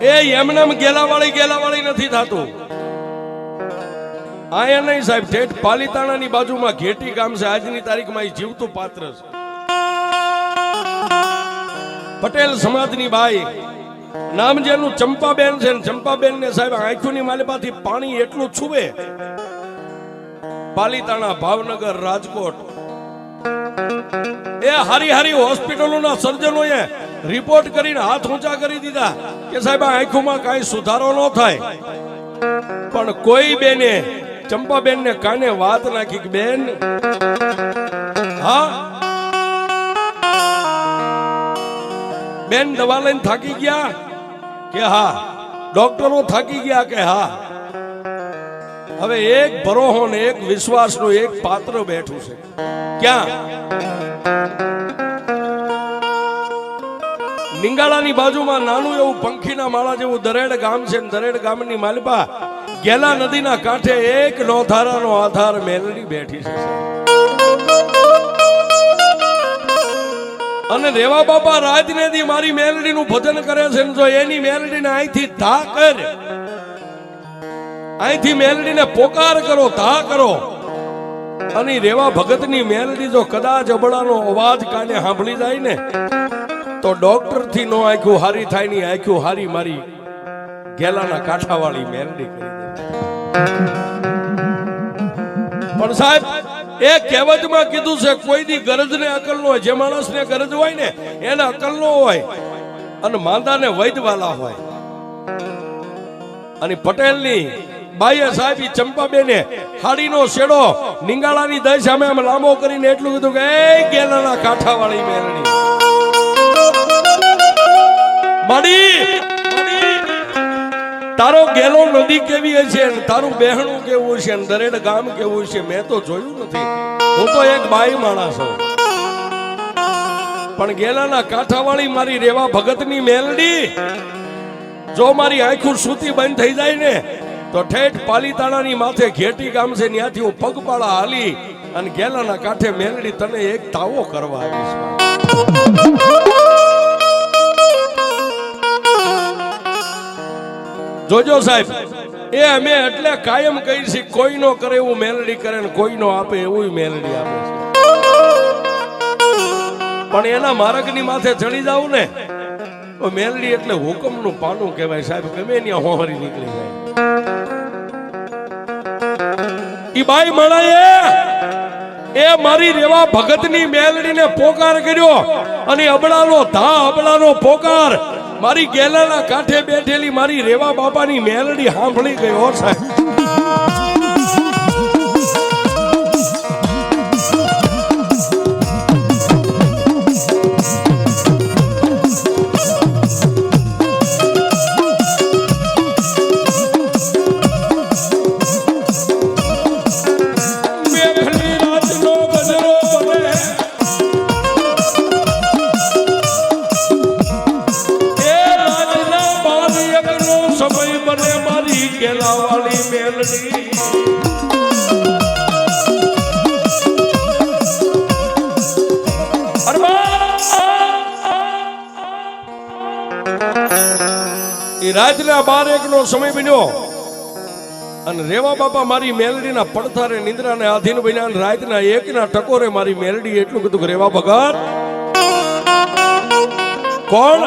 એ એમનેમ ગેલાવાળી ગેલાવાળી નથી થતું. આયા નહીં સાહેબ, ઠેઠ પાલીતાણાની બાજુમાં ઘેટી ગામ છે. આજની તારીખમાં એ જીવતું પાત્ર છે. પટેલ સમાજની બાઈ. નામ જેનું ચંપાબેન છે ચંપાબેન ને સાહેબ આંખોની માલિપાથી પાણી એટલું છુવે. પાલીતાણા ભાવનગર રાજકોટ. એ હારી હારી હોસ્પિટલોના સર્જનોએ રિપોર્ટ કરીને હાથ ઊંચા કરી દીધા કે સાહેબ આંખોમાં કાંઈ સુધારો ન થાય. પણ કોઈ બેને ચંપાબેન ને કાને વાત નાખી બેન, હા? બેન દવા લઈને થાકી ગયા કે હા? ડોક્ટરો થાકી ગયા કે હા? હવે એક ભરોહો ને એક વિશ્વાસનું એક પાત્ર બેઠું છે. ક્યાં? નિંગાળાની બાજુમાં નાનું એવું પંખીના માળા જેવું દરેડ ગામ છે દરેડ ગામની માલિપા ગેલા નદીના કાંઠે એક નોધારાનો આધાર મેલડી બેઠી છે. અને રેવા બાપા રાજને દી મારી મેલડીનું ભજન કરે છે જો એની મેલડીને અહીંથી ધા કર. અહીંથી મેલડીને પોકાર કરો, ધા કરો. અને રેવા ભગતની મેલડી જો કદાચ અબડાનો અવાજ કાને સાંભળી જાય ને તો ડોક્ટરથી નો આંખ્યું, હારી થાયની આંખ્યું, હારી મારી ગેલાના કાંઠાવાળી મેરડી કરી દે. પણ સાહેબ, એ કહેવતમાં કીધું છે, કોઈની ગરજ અકલ નો હોય, જે માણસને ગરજ હોય ને, એને અકલ નો હોય અને માંદાને વૈદવાલા હોય. અને પટેલની બાઈએ સાહેબ ચંપાબેને હાડીનો શેડો નિંગાળાની દય સામે આમ લાંબો કરીને એટલું કીધું કે, એ ગેલાના કાંઠાવાળી મેલડી માડી, તારો ગેલો નદી કેવી હશે તારું બહેણું કેવું છે દરેડ ગામ કેવું છે મેં તો જોયું નથી. હું તો એક બાઈ માણસ છું પણ ગેલાના કાંઠાવાળી મારી રેવા ભગતની મેલડી જો મારી આંખું સૂતી બંધ થઈ જાય ને તો ઠેઠ પાલીતાણાની માથે ઘેટી ગામ છે ત્યાંથી હું પગપાળા હાલી અને ગેલાના કાંઠે મેલડી તને એક તાવો કરવા આવીશ જોજો સાહેબ, એ અમે એટલે કાયમ કહી છે કોઈ નો કરે એવું મેલડી કરે ને કોઈ નો આપે એવું મેલડી આપે પણ એના માર્ગની માથે ચડી જાવ ને, તો મેલડી એટલે હુકમનું પાનું કહેવાય સાહેબ, ગમે ત્યાં હોહરી નીકળી જાય. ઈ બાઈ મળાએ એ મારી રેવા ભગતની મેલડીને પોકાર કર્યો અને અબડાનો ધા અબળાનો પોકાર મારી ગેલાના કાંઠે બેઠેલી મારી રેવા બાપાની મેલડી સાંભળી ગયો સાહેબ. બાપા, મારી મેલડીના પડથારે નિંદ્રાને આધીન બન્યા રાતના એકના ટકોરે મારી મેલડી એટલું કીધું રેવા ભગત કોણ?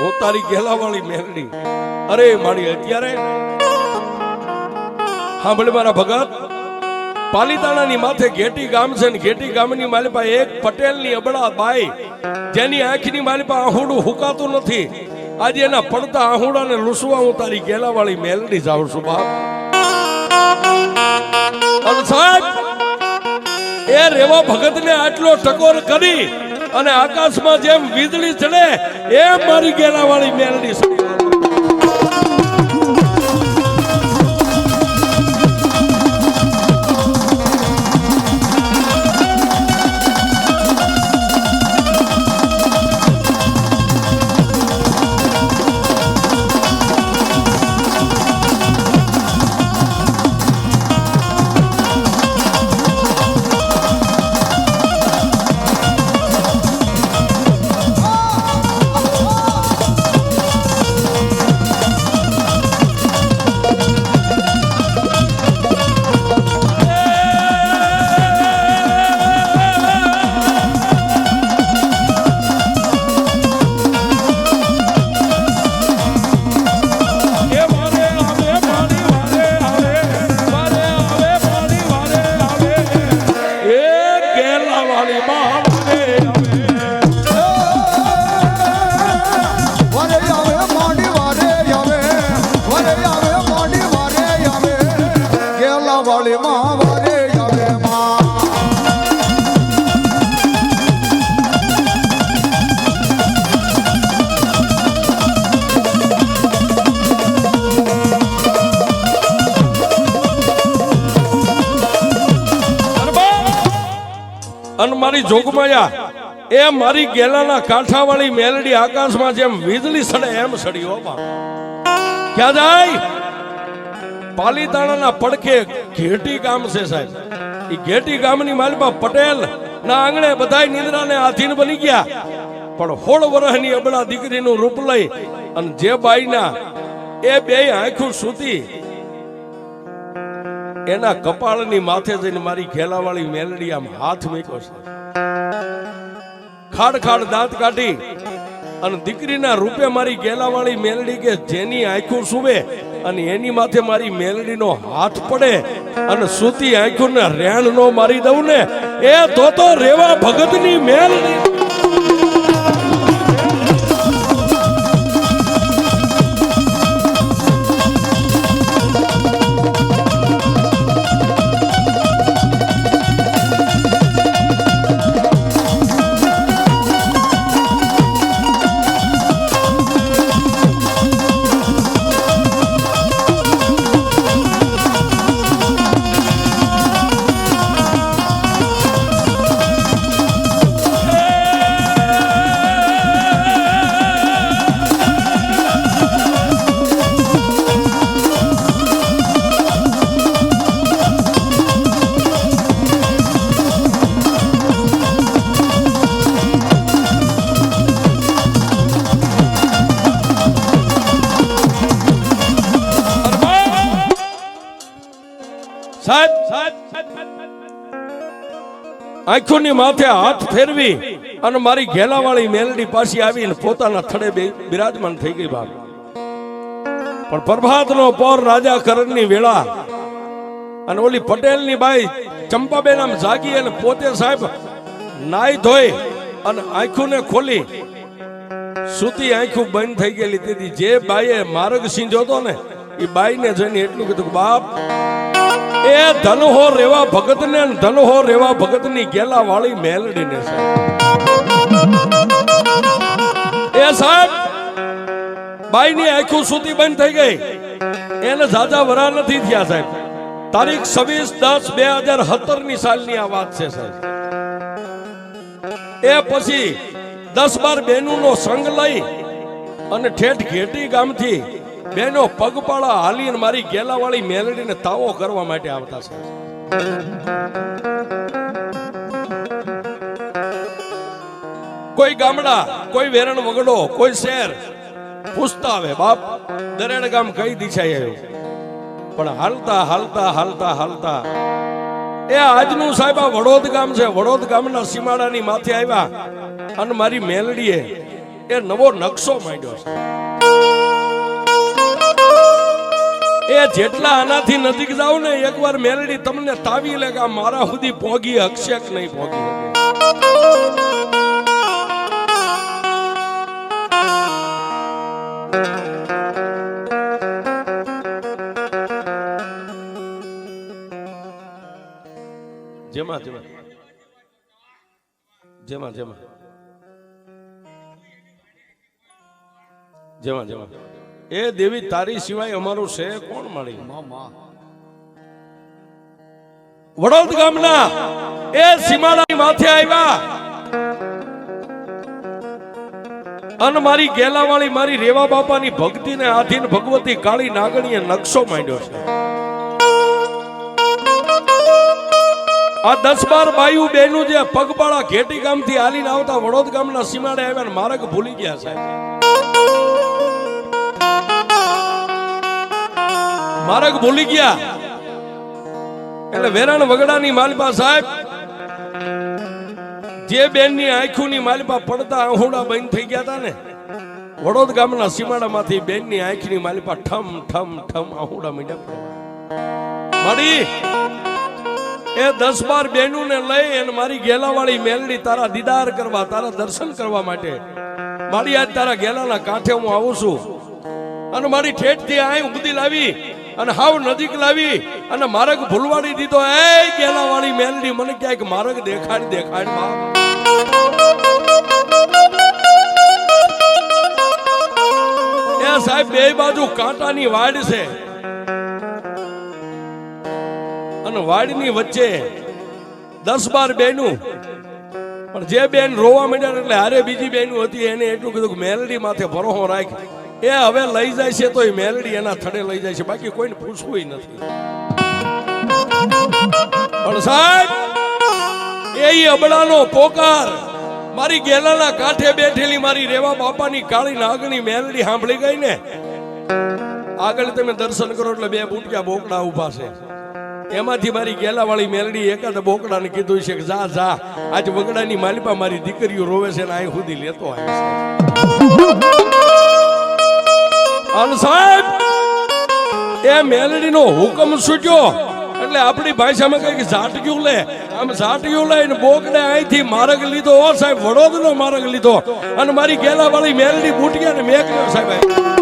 હું તારી ગેલાવાળી મેલડી. અરે, મારી અત્યારે? સાંભળ મારા ભગત પાલીતાણાની માથે ઘેટી ગામ છે ને ઘેટી ગામની માલિપા એક પટેલની અબળા બાઈ. જેની આંખની માલિપા આહુડું હુકાતું નથી. આજે એના પડતા આહુડાને લૂસવા હું તારી ગેલાવાળી મેલડી જાઉં છું, બાપ. સાહેબ, એ રેવા ભગતને આટલો ટકોર કરી અને આકાશમાં જેમ વીજળી ચડે એ મારી ગેલાવાળી મેલડી અને મારી જોગમાયા એ મારી ગેલાના કાંઠાવાળી મેલડી આકાશમાં જેમ વીજળી સડે એમ સડી હો ક્યાં જાય? પાલીતાણાના પડખે ઘેટી ગામ છે સાહેબ. એ ઘેટી ગામની માલમાં પટેલ ના આંગણે બધાય નિંદ્રાને આધીન બની ગયા. પણ હોળ વર્ષની અબળા દીકરીનું રૂપ લઈ અને જે બાઈના એ બે આંખું સૂતી એના કપાળની માથે જઈને મારી ઘેલાવાળી મેલડી આમ હાથ મૂક્યો છે. ખાડ ખાડ દાંત કાઢી અને દીકરીના રૂપે મારી ગેલાવાળી મેલડી કે જેની આંખું સુવે અને એની માથે મારી મેલડીનો હાથ પડે અને સૂતી આંખોને રેણ નો મારી દઉં ને, એ તો તો રેવા ભગતની મેલડી. આંખોની માથે હાથ ફેરવી અને મારી ઘેલાવાળી મેલડી પાછી આવીને પોતાના થડે બિરાજમાન થઈ ગઈ બાપ. પણ પ્રભાતનો પોર રાજા કરણની વેળા અને ઓલી પટેલની બાઈ ચંપાબેન આમ જાગી અને પોતે સાહેબ નાઈ ધોઈ અને આંખોને ખોલી સૂતી આંખું બંધ થઈ ગયેલી. તેથી જે બાઈએ માર્ગ સિંધ્યો હતો ને, એ બાઈને જોઈને એટલું કીધું બાપ એ ધનહો રેવા ભગત ને ધનહો રેવા ભગતની ગેલા વાળી મેલડી ને એ સાહેબ બાઈ ની આખું સુધી બંધ થઈ ગઈ. એને જાજા વરા નથી થયા સાહેબ. તારીખ છવ્વીસ દસ બે હજાર સત્તરની સાલની આ વાત છે સાહેબ. એ પછી દસ બાર બેનું નો સંગ લઈ અને ઠેઠ ઘેટી ગામથી બેનો પગપાળા હાલીને મારી ગેલાવાળી મેલડીને તાવો કરવા માટે આવતા છે. કોઈ ગામડા, કોઈ વેરણ વગડો, કોઈ શહેર પૂછતા આવે બાપ દરેડ ગામ કઈ દિશાએ આવ્યું? પણ હાલતા હાલતા હાલતા હાલતા એ આજનું સાહેબ આ વડોદ ગામ છે. વડોદ ગામના સીમાડાની માથે આવ્યા અને મારી મેલડીએ એ નવો નકશો માંડ્યો છે. જેટલા આનાથી નજીક જાવ ને, એકવાર મેલડી તમને તાવી લે કે મારા સુધી પોગી હકશે નહીં પોગી જેમાં જેમાં. જેમાં જેમાં. જેમાં જેમાં. એ દેવી તારી સિવાય અમારું છે, કોણ મળી વડોદ ગામના એ સીમાડાની માથે આવ્યા. અન મારી ગેલાવાળી મારી રેવા બાપાની ભક્તિને આધીન ભગવતી કાળી નાગણીએ નકશો માંડ્યો છે. આ દસ બાર બાયુ બેનું જે પગપાળા ઘેટી ગામથી હાલીને આવતા વડોદ ગામના સીમાડે આવ્યા માર્ગ ભૂલી ગયા સાહેબ. માર્ગ ભૂલી ગયા. એટલે વેરાણ વગડાની માલપા સાહેબ, જે બેનની આંખોની માલપા પડતા આહુડા બંધ થઈ ગયા હતા ને, વડોદ ગામના સીમાડામાંથી બેનની આંખની માલપા ઠમ ઠમ ઠમ આહુડા મીડા મળી એ દસ બાર બેનું ને લઈ અને મારી ગેલાવાળી મેલડી તારા દીદાર કરવા, તારા દર્શન કરવા માટે. મારી આજ તારા ગેલાના કાંઠે હું આવું છું. અને મારી ઠેઠથી આય ઉગદી લાવી. અને હાવ નજીક લાવી અને માર્ગ ભૂલવાડી દીધો. એ ગેલા વાળી મેલડી, મને ક્યાંક માર્ગ દેખાડ દેખાડ એ સાહેબ, બે બાજુ કાંટાની વાડ છે. અને વાડની વચ્ચે દસ બાર બેનું પણ જે બેન રોવા માંડ્યા એટલે હારે બીજી બેનું હતી, એને એટલું કીધું મેલડી માથે ભરોહો રાખ. એ હવે લઈ જાય છે તો એ મેલડી એના થડે લઈ જાય છે. બાકી કોઈને પૂછવું નથી. પણ સાહેબ, એ અબડાનો પોકાર. મારી ગેલાના કાંઠે બેઠેલી મારી રેવા બાપાની કાળી નાગની મેલડી સાંભળી ગઈ ને? આગળ તમે દર્શન કરો એટલે બે બુટક્યા બોકડા ઊભા છે. એમાંથી મારી ગેલા વાળી મેલડી એકાદ બોકડાને કીધું છે કે જા જા, આજ વગડાની માલિપા મારી દીકરીઓ રોવે છે ને અહીં સુધી લેતો આવે છે. અને સાહેબ, એ મેલડીનો હુકમ સૂચ્યો એટલે આપણી ભાષામાં કઈ ઝાટક્યું લે. આમ ઝાટક્યું લઈને બોકડે અહીંથી માર્ગ લીધો. ઓ સાહેબ, વડોદનો માર્ગ લીધો. અને મારી ગેલા વાળી મેલડી અને મેં મેકલ્યો સાહેબ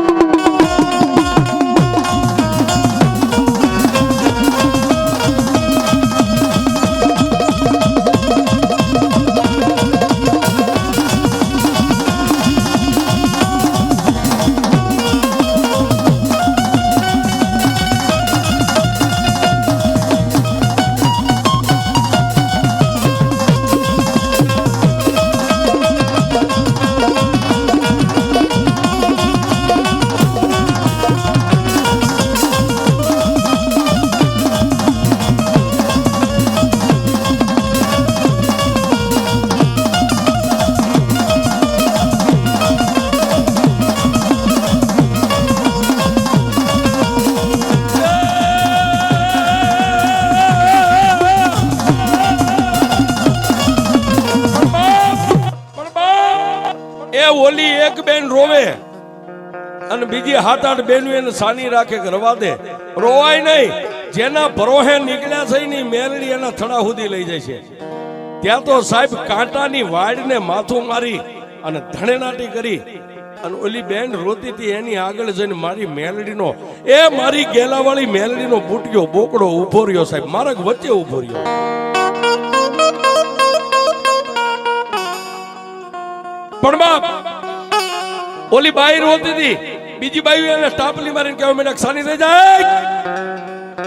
ઓલી એક બેન રોવે અને બીજી હાથ આઠ બેનું એને સાની રાખે રવા દે. રોવાય નહીં. જેના ભરોહે નીકળ્યા છે ની મેરડી એના થડા સુધી લઈ જાય છે. ત્યાં તો સાહેબ કાંટાની વાડને માથું મારી અને ધણેનાટી કરી અને ઓલી બેન રોતી હતી એની આગળ જઈને મારી મેલડીનો એ મારી ગેલાવાળી મેલડીનો બુટિયો બોકડો ઊભો રહ્યો સાહેબ. મારા વચ્ચે ઊભો રહ્યો. પણ બાપ ઓલી બાઈ રોતી હતી. બીજી બાઈ એને ટાપલી મારીને કહેવા માંડ્યા સાની થઈ જાય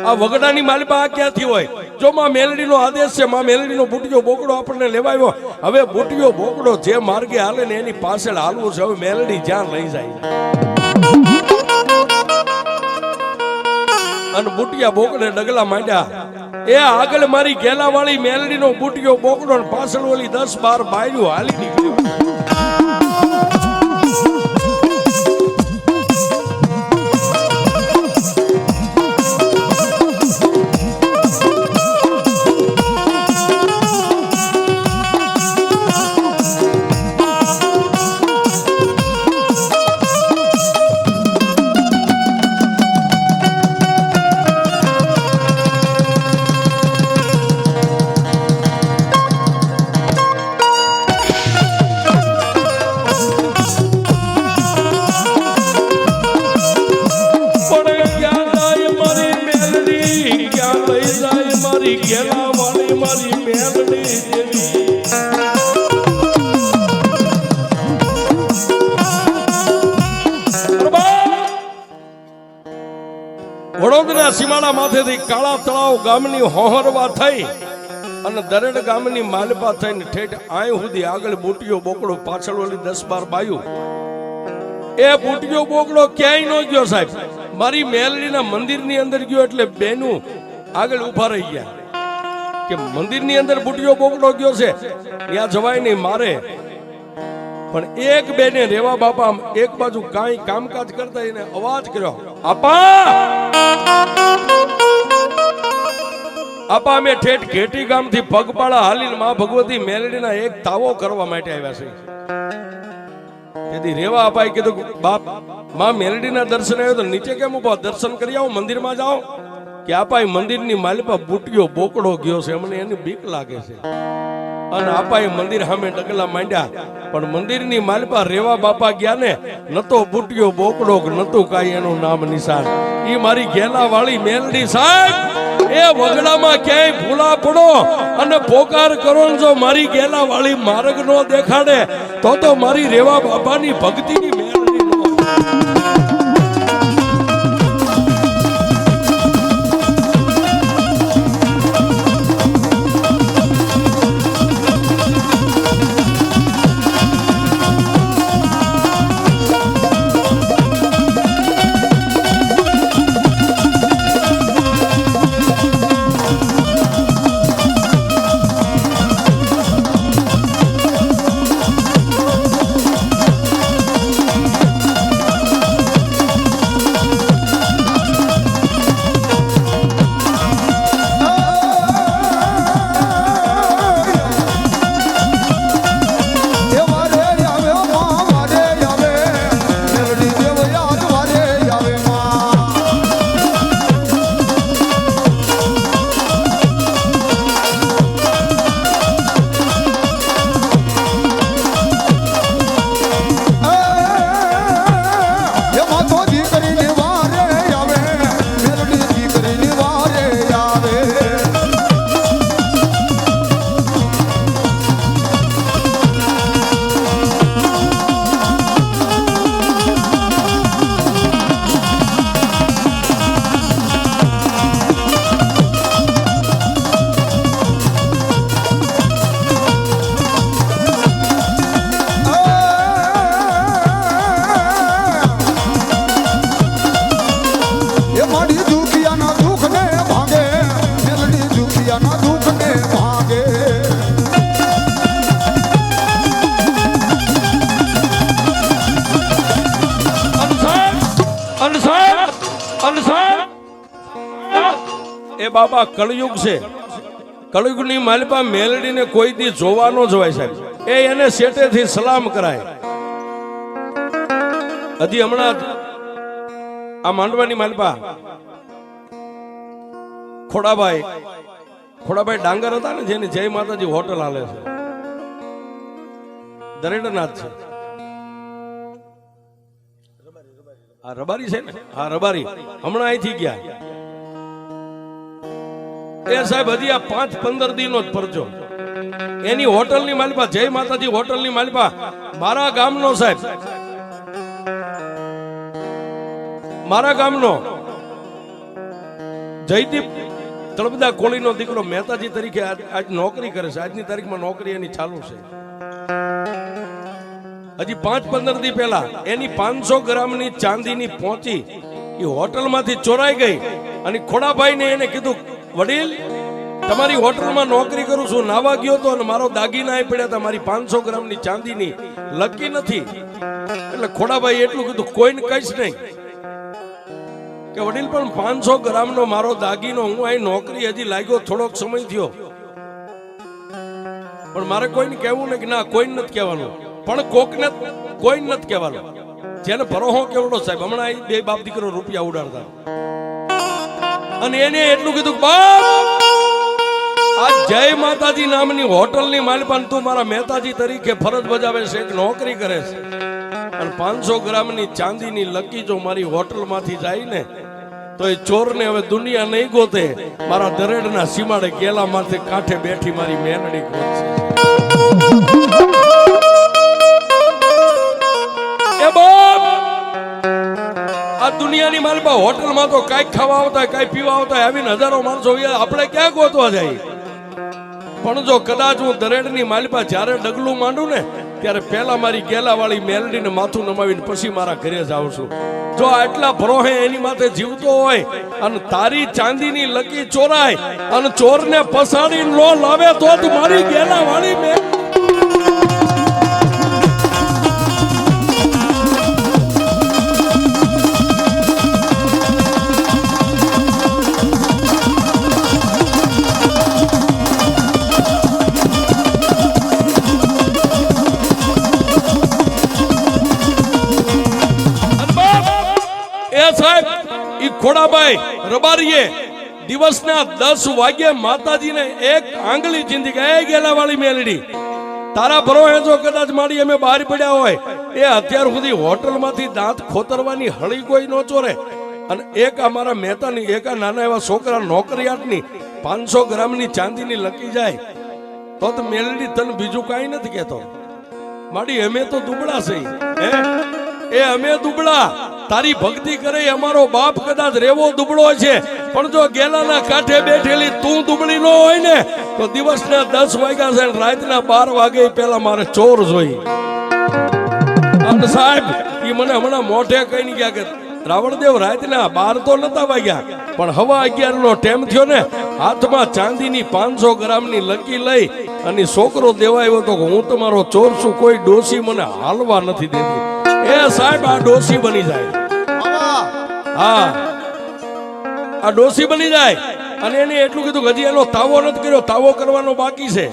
આ વગડાની માલિપા આ ક્યાંથી હોય? જો માં મેલડીનો આદેશ છે, માં મેલડીનો બુટિયો બોકડો આપણને લેવાયો. હવે બુટિયો બોકડો જે માર્ગે હાલે ને એની પાછળ હાલવું છે, હવે મેલડી જ્યાં લઈ જાય. અને બુટિયા બોકડે ડગલા માંડ્યા. એ આગળ મારી ગેલા વાળી મેલડીનો બુટિયો બોકડો અને પાછળ ઓલી દસ બાર બાયુ હાલી નીકળ્યો. ક્યાં લઈ જાય મારી ઘેલા વાળી મારી મેલડી દેવી વડોદરા સીમાડા માથેથી કાળા તળાવ ગામની હોહરવા થઈ અને દરેડ ગામની માલપા થઈને ઠેઠ આય સુધી આગળ બુટીઓ બોકડો પાછળ ઓલી દસ બાર બાયું. એ બુટિયો બોકડો ક્યાંય ન ગયો સાહેબ? મારી મેલડીના મંદિરની અંદર ગયો એટલે બેનું આગળ ઊભા રહી ગયા કે મંદિરની અંદર બુટિયો બોકડો ગયો છે, ત્યાં જવાય નહીં મારે. પણ એક બેને રેવા બાપા એક બાજુ કાંઈ કામકાજ કરતા એને અવાજ કર્યો, આપા! આપા, અમે ઠેઠ ઘેટી ગામથી પગપાળા હાલીને માં ભગવતી મેલડીના એક તાવો કરવા માટે આવ્યા છે તેથી રેવા અપાય કીધું બાપ માં મેલડીના દર્શન આવ્યો તો નીચે કેમ ઊભો દર્શન કરી આવો, મંદિરમાં જાઓ. કે આપાય મંદિરની માલિપા બુટિયો બોકડો ગયો છે, અમને એની બીક લાગે છે. અને આપાએ મંદિર સામે ડગલા માંડ્યા. પણ મંદિરની માલિપા રેવા બાપા ગયા ને, નતો બુટિયો, બોકડો નતું કાંઈ એનું નામ નિશાન. ઈ મારી ઘેલા વાળી મેલડી સાહેબ, એ વગડામાં ક્યાંય ભૂલા પડો અને પોકાર કરો જો મારી ગેલા વાળી માર્ગ નો દેખાડે, તો તો મારી રેવા બાપાની ભક્તિની મેલડી નો એ બાબા કળયુગ છે. કળયુગની માલિપા મેલડીને કોઈ દી જોવાનો જ હોય સાહેબ. એ એને શેટેથી સલામ કરાય. હજી હમણાં આ માંડવાની માલિપા ખોડાભાઈ ખોડાભાઈ ડાંગર હતા ને જેની જય માતાજી હોટલ હાલે છે. દરેડનાથ છે. આ રબારી છે ને? હા, રબારી. હમણાં અહીંથી ગયા. એ સાહેબ, હજી આ પાંચ પંદર દિનો જ પરજો એની હોટલની માલિપા, જય માતાજી, હોટલની માલિપા. મારા ગામનો સાહેબ. મારા ગામનો. જયદીપ તળપદા કોળીનો દીકરો મહેતાજી તરીકે આજ નોકરી કરે છે. આજની તારીખમાં નોકરી એની ચાલુ છે. હજી પાંચ પંદર દી પહેલા એની પાંચસો ગ્રામની ચાંદીની પહોંચી એ હોટલમાંથી ચોરાઈ ગઈ અને ખોડાભાઈને એને કીધું વડીલ, તમારી હોટલમાં નોકરી કરું છું, નાવા ગયો તો અને મારો દાગીના એ પડ્યા હતા, મારી પાંચસો ગ્રામની ચાંદીની. લકી નથી. એટલે ખોડાભાઈ એટલું કીધું, કોઈને કહીશ નહીં. કે વડીલ, પણ પાંચસો ગ્રામનો મારો દાગીનો, હું અહીં નોકરી હજી લાગ્યો, થોડોક સમય થયો. પણ મારે કોઈને કહેવું ને કે ના, કોઈને નથી કહેવાનું. પણ કોકને કોઈ નથી કહેવાનું. જેને ભરોહો કેવડો સાહેબ, હમણાં બે બાપ દીકરો રૂપિયા ઉડાડતા. અને એને એટલું કીધું બાપ, આ જય માતાજી નામની હોટલની માલપાન તું મારા મહેતાજી તરીકે ફરજ બજાવે છે, એક નોકરી કરે છે. અને પાંચસો ગ્રામની ચાંદીની લકી જો મારી હોટલમાંથી જાય ને, તો એ ચોરને હવે દુનિયા નહીં ગોતે, મારા દરેડના સીમાડે ગેલા માથે કાંઠે બેઠી મારી મેનડી ગોતશે. દુનિયાની માલપા હોટલમાં તો કાંઈક ખાવા આવતા હોય, કાંઈ પીવા આવતા આવીને હજારો માણસો આપણે ક્યાં ગોતવા જાય? પણ જો કદાચ હું દરેડની માલપા જ્યારે ડગલું માંડું ને ત્યારે પહેલા મારી ગેલા વાળી મેલડીને માથું નમાવીને પછી મારા ઘરે જ આવું છું. જો આટલા ભરોહે એની માથે જીવતો હોય અને તારી ચાંદીની લકી ચોરાય અને ચોરને પસાડી લો લાવે તો જ મારી ગેલા વાળી ખોડાભાઈ, રબારીએ દિવસના દસ વાગ્યે માતાજીને એક આંગળી જિંદગી એ ગેલા વાળી મેલડી, તારા ભરોહે જો કદાચ મારી અમે બહાર પડ્યા હોય. એ અત્યાર સુધી હોટલમાંથી દાંત ખોતરવાની હળી કોઈ ન ચોરે. અને એક અમારા મારા મહેતાની, એક નાના એવા છોકરા નોકરિયાતની પાંચસો ગ્રામની ચાંદીની લકી જાય. તો તો મેલડી તને બીજું કાંઈ નથી કહેતો. માડી, અમે તો દુબળા છે એ અમે દુબળા. તારી ભક્તિ કરે અમારો બાપ કદાચ રેવો દુબળો છે. પણ જો ગેલાના કાંઠે બેઠેલી તું દુબળી ન હોય ને, તો દિવસના દસ વાગ્યા છે રાતના બાર વાગે પહેલા મારે ચોર જોઈ. સાહેબ એ મને હમણાં મોઢે કઈ ગયા કે, રાવણદેવ રાતના બાર તો નતા વાગ્યા, પણ હવા અગિયાર નો ટેમ થયો ને, હાથમાં ચાંદીની પાંચસો ગ્રામની લકી લઈ અને છોકરો દેવાયો તો હું તમારો ચોર છું, કોઈ ડોસી મને હાલવા નથી દેતી. એ સાહેબ, આ ડોસી બની જાય. હા. આ ડોસી બની જાય. અને એને એટલું કીધું હજી એનો તાવો નથી કર્યો. તાવો કરવાનો બાકી છે.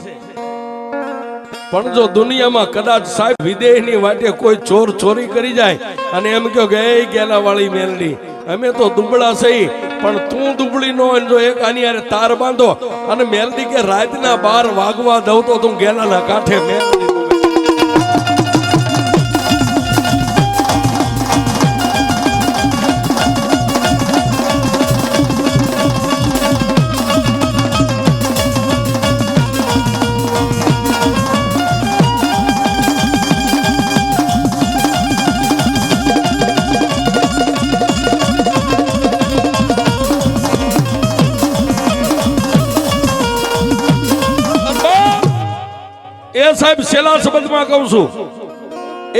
પણ જો દુનિયામાં કદાચ સાહેબ વિદેહની વાટે કોઈ ચોર ચોરી કરી જાય અને એમ કહો કે, એ ગેલા વાળી મેલડી, અમે તો દુબળા સહી, પણ તું દુબળી નો જો એક આની હારે તાર બાંધો અને મેલડી કે રાતના બાર વાગવા દઉં તો તું ગેલાના કાંઠે મેલડી સાહેબ, છેલ્લા શબ્દમાં કહું છું,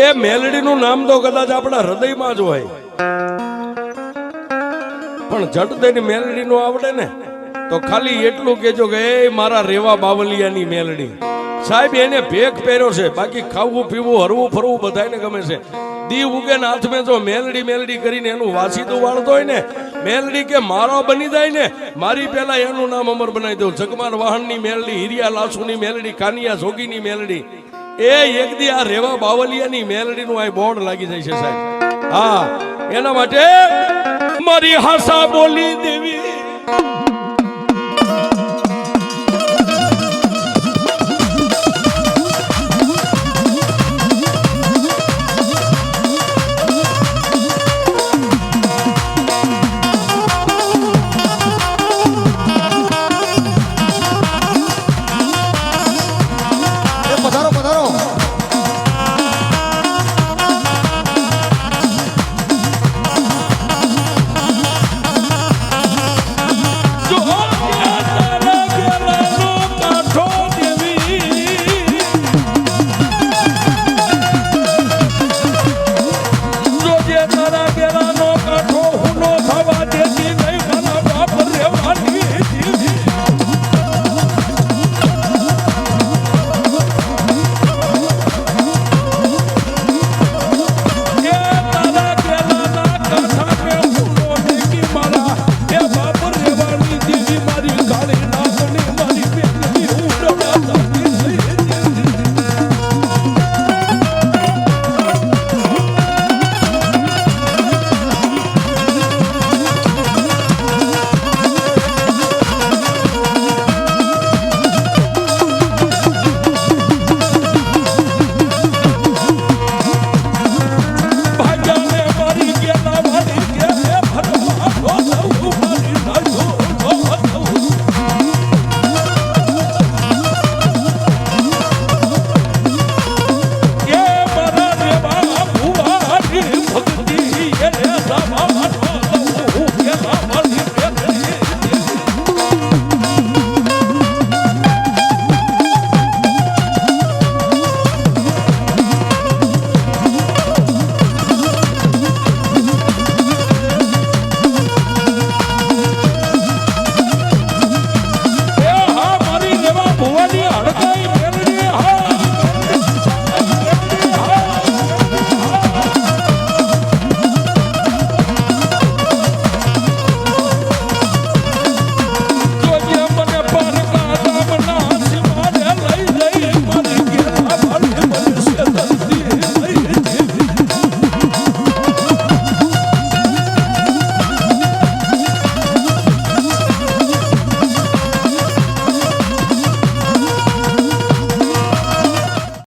એ મેલડીનું નામ તો કદાચ આપણા હૃદયમાં જ હોય. પણ જટ તેની મેલડી નું આવડે ને, તો ખાલી એટલું કેજો કે, એ મારા રેવા બાવલિયાની મેલડી. સાહેબ, એને ભેખ પહેર્યો છે, બાકી ખાવું, પીવું, હરવું, ફરવું બધાને ગમે છે. દી ઉગે ને હાથમાં જો મેલડી મેલડી કરીને એનું વાસીદું વાળતો હોય ને મેલડી કે મારો બની જાય ને, મારી પેલા એનું નામ અમર બનાવી દઉં. જગમાર વાહનની મેલડી, હિરિયા લાસુની મેલડી, કાનિયા જોગીની મેલડી. એ એક દી આ રેવા બાવલિયાની મેલડીનું આ બોર્ડ લાગી જાય છે સાહેબ. હા, એના માટે મારી હાસા બોલી દેવી.